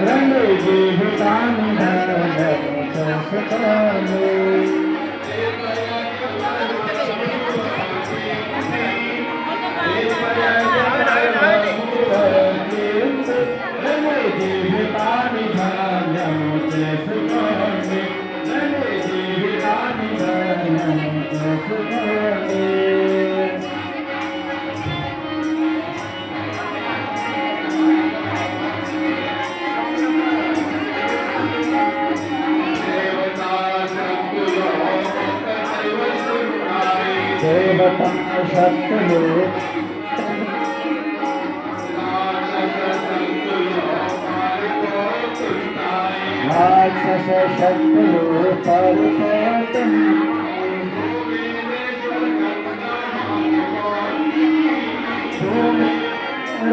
రెండు జీవితాన్ని Satsang with Mooji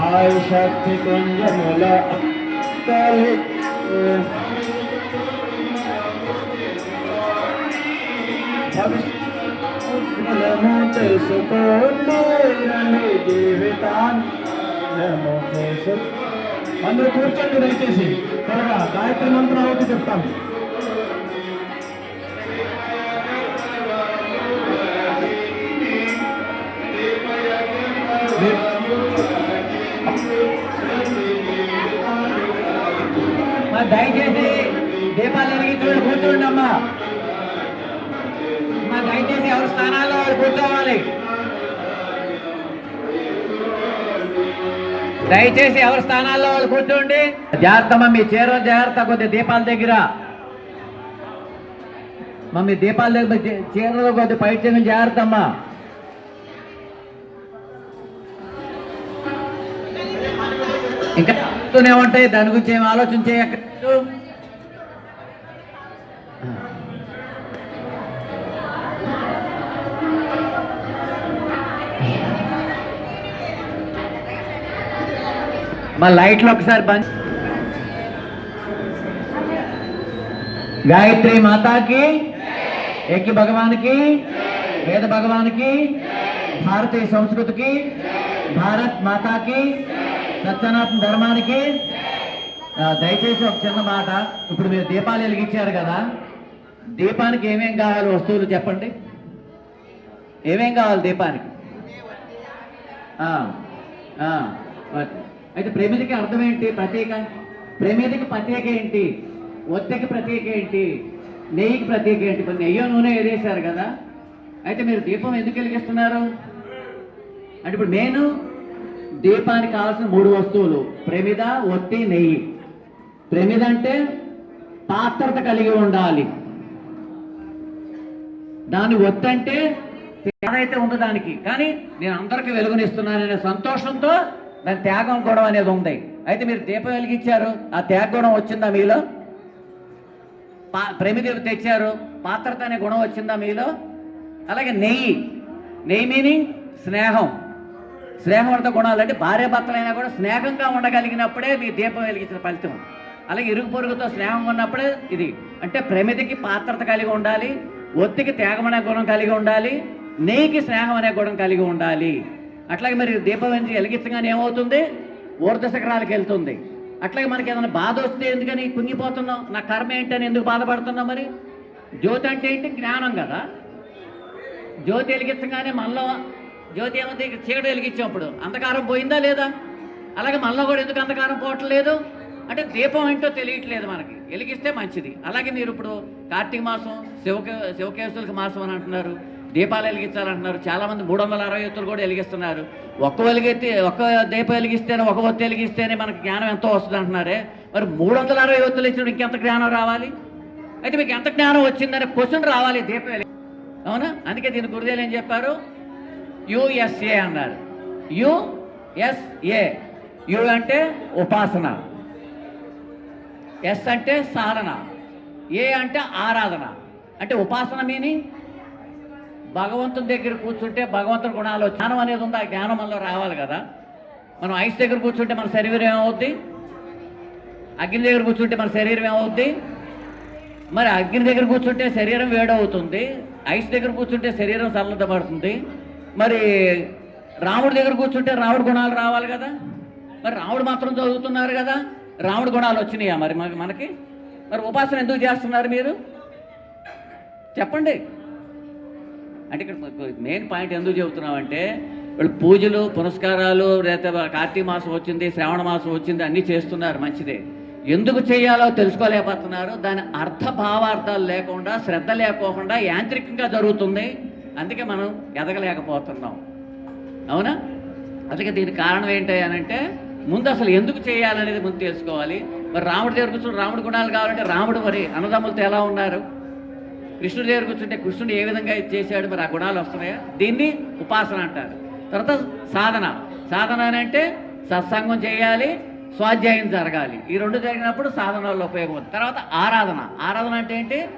ఆయుషక్తి కుంజముల తల్లి భవిష్యత్తులను తెలుసుకోండి జీవితాన్ని అందరూ కూర్చోండి దయచేసి. త్వరగా గాయత్రి మంత్రం అవుతూ చెప్తాను స్థానాల్లో వారు కూర్చోవాలి దయచేసి ఎవరి స్థానాల్లో వాళ్ళు కూర్చోండి. జాగ్రత్త మమ్మీ చేరో జాగ్రత్త కొద్ది దీపాల దగ్గర. మమ్మీ దీపాల దగ్గర చీరలో కొద్ది పైట్ జాగ్రత్త అమ్మా. ఇంకా ఉంటాయి దాని గురించి ఏం ఆలోచన చేయక్కర్లేదు. మా లైట్లు ఒకసారి బంద్. గాయత్రి మాతాకి ఏకి భగవానికి వేద భగవానికి భారతీయ సంస్కృతికి భారత్ మాతాకి సత్యనాథ ధర్మానికి దయచేసి ఒక చిన్న మాట. ఇప్పుడు మీరు దీపాలు వెలిగించారు కదా దీపానికి ఏమేం కావాలి వస్తువులు చెప్పండి? ఏమేం కావాలి దీపానికి? ఓకే. అయితే ప్రమిదికి అర్థం ఏంటి? ప్రత్యేక ప్రమిదికి ప్రత్యేక ఏంటి? ఒత్తికి ప్రత్యేక ఏంటి? నెయ్యికి ప్రత్యేక ఏంటి? కొన్ని నెయ్యో నూనె వేసేశారు కదా? అయితే మీరు దీపం ఎందుకు వెలిగిస్తున్నారు? అంటే ఇప్పుడు నేను దీపానికి కావాల్సిన మూడు వస్తువులు ప్రమిద ఒత్తి నెయ్యి. ప్రమిద అంటే పాత్రత కలిగి ఉండాలి. దాని ఒత్తి అంటే ఏదైతే ఉందో దానికి. కానీ నేను అందరికీ వెలుగునిస్తున్నాననే సంతోషంతో దాని త్యాగం గొడవ అనేది ఉంది. అయితే మీరు దీపం వెలిగించారు ఆ త్యాగ గుణం వచ్చిందా మీలో? పా ప్రమిది తెచ్చారు పాత్రత అనే గుణం వచ్చిందా మీలో? అలాగే నెయ్యి. నెయ్యి మీనింగ్ స్నేహం. స్నేహం గుణాలు అంటే భార్య భర్తలైనా కూడా స్నేహంగా ఉండగలిగినప్పుడే మీ దీపం వెలిగించిన ఫలితం. అలాగే ఇరుగు పొరుగుతో స్నేహం ఉన్నప్పుడే ఇది. అంటే ప్రమిదికి పాత్రత కలిగి ఉండాలి ఒత్తికి త్యాగం అనే గుణం కలిగి ఉండాలి నెయ్యికి స్నేహం అనే గుణం కలిగి ఉండాలి. అట్లాగే మరి దీపం వెలిగి- వెలిగించగానే ఏమవుతుంది? ఊర్ధశకరాలకు వెళ్తుంది. అట్లాగే మనకి ఏదైనా బాధ వస్తే ఎందుకని కుంగిపోతున్నాం? నా కర్మ ఏంటని ఎందుకు బాధపడుతున్నాం మరి? జ్యోతి అంటే ఏంటి? జ్ఞానం కదా. జ్యోతి వెలిగించగానే మనలో జ్యోతి ఏముంది? చీకటి వెలిగించినప్పుడు అంధకారం పోయిందా లేదా? అలాగే మనలో కూడా ఎందుకు అంధకారం పోవట్లేదు అంటే దీపం ఏంటో తెలియట్లేదు మనకి. వెలిగిస్తే మంచిది. అలాగే మీరు ఇప్పుడు కార్తీక మాసం శివకే శివకేశులకి మాసం అని అంటున్నారు. దీపాలు వెలిగించాలంటున్నారు. చాలామంది మూడు వందల అరవై ఒత్తులు కూడా వెలిగిస్తున్నారు. ఒక్క వెలిగితే ఒక్క దీపం వెలిగిస్తేనే ఒక ఒత్తి వెలిగిస్తేనే మనకు జ్ఞానం ఎంతో వస్తుంది అంటున్నారే. మరి మూడు వందల అరవై ఒత్తులు ఇచ్చినప్పుడు ఇంకెంత జ్ఞానం రావాలి? అయితే మీకు ఎంత జ్ఞానం వచ్చిందనే క్వశ్చన్ రావాలి దీపం వెలిగి అవునా? అందుకే దీని గురుదేవులు ఏం చెప్పారు? యుఎస్ఏ అన్నారు. యుఎస్ఏ యు అంటే ఉపాసన. ఎస్ అంటే సాధన. ఏ అంటే ఆరాధన. అంటే ఉపాసన మీనింగ్ భగవంతుని దగ్గర కూర్చుంటే భగవంతుడు గుణాలు జ్ఞానం అనేది ఉంది? ఆ జ్ఞానం మనలో రావాలి కదా. మనం ఐస్ దగ్గర కూర్చుంటే మన శరీరం ఏమవుద్ది? అగ్ని దగ్గర కూర్చుంటే మన శరీరం ఏమవుద్ది? మరి అగ్ని దగ్గర కూర్చుంటే శరీరం వేడవుతుంది. ఐస్ దగ్గర కూర్చుంటే శరీరం చల్లదపడుతుంది మరి రాముడి దగ్గర కూర్చుంటే రాముడి గుణాలు రావాలి కదా. మరి రాముడు మాత్రం చదువుతున్నారు కదా. రాముడి గుణాలు వచ్చినాయా మరి మనకి? మరి ఉపాసన ఎందుకు చేస్తున్నారు మీరు? చెప్పండి. అంటే ఇక్కడ మెయిన్ పాయింట్ ఎందుకు చెబుతున్నామంటే వాళ్ళు పూజలు పునస్కారాలు లేకపోతే కార్తీక మాసం వచ్చింది శ్రావణ మాసం వచ్చింది అన్నీ చేస్తున్నారు మంచిదే. ఎందుకు చేయాలో తెలుసుకోలేకపోతున్నారు దాని అర్థ భావార్థాలు లేకుండా శ్రద్ధ లేకోకుండా యాంత్రికంగా జరుగుతుంది. అందుకే మనం ఎదగలేకపోతున్నాం. అవునా? అందుకే దీనికి కారణం ఏంటి అని అంటే ముందు అసలు ఎందుకు చేయాలనేది ముందు తెలుసుకోవాలి. మరి రాముడి దగ్గర కూర్చొని రాముడి గుణాలు కావాలంటే రాముడు మరి అన్నదమ్ములతో ఎలా ఉన్నారు? కృష్ణుడి దగ్గర కూర్చుంటే కృష్ణుడు ఏ విధంగా ఇది చేశాడు? మరి ఆ గుణాలు వస్తున్నాయా? దీన్ని ఉపాసన అంటారు. తర్వాత సాధన. సాధన అని అంటే సత్సంగం చేయాలి స్వాధ్యాయం జరగాలి. ఈ రెండు జరిగినప్పుడు సాధనలో ఉపయోగం తర్వాత ఆరాధన. ఆరాధన అంటే ఏంటి?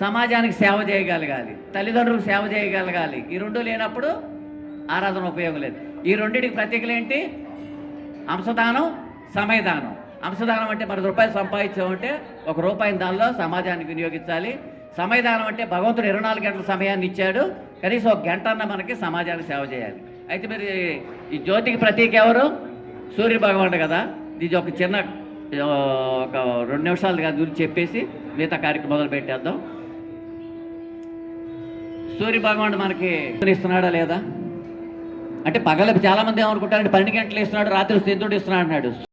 సమాజానికి సేవ చేయగలగాలి. తల్లిదండ్రులకు సేవ చేయగలగాలి. ఈ రెండు లేనప్పుడు ఆరాధన ఉపయోగం లేదు. ఈ రెండింటికి ప్రత్యేకలు ఏంటి? అంశదానం సమయదానం. అంశదానం అంటే మరి రూపాయలు సంపాదించామంటే ఒక రూపాయిని దానిలో సమాజానికి వినియోగించాలి. సమయదానం అంటే భగవంతుడు ఇరవై నాలుగు గంటల సమయాన్ని ఇచ్చాడు. కనీసం ఒక గంట అన్న మనకి సమాజానికి సేవ చేయాలి. అయితే మరి ఈ జ్యోతికి ప్రతీక ఎవరు? సూర్య భగవానుడు కదా. ఇది ఒక చిన్న ఒక రెండు నిమిషాలు గురించి చెప్పేసి మిగతా కార్యక్రమం మొదలు పెట్టేద్దాం. సూర్య భగవానుడు మనకి ఇస్తున్నాడా లేదా? అంటే పగల చాలామంది ఏమనుకుంటారంటే పన్నెండు గంటలు ఇస్తున్నాడు రాత్రి సిద్ధుడు ఇస్తున్నాడు అన్నాడు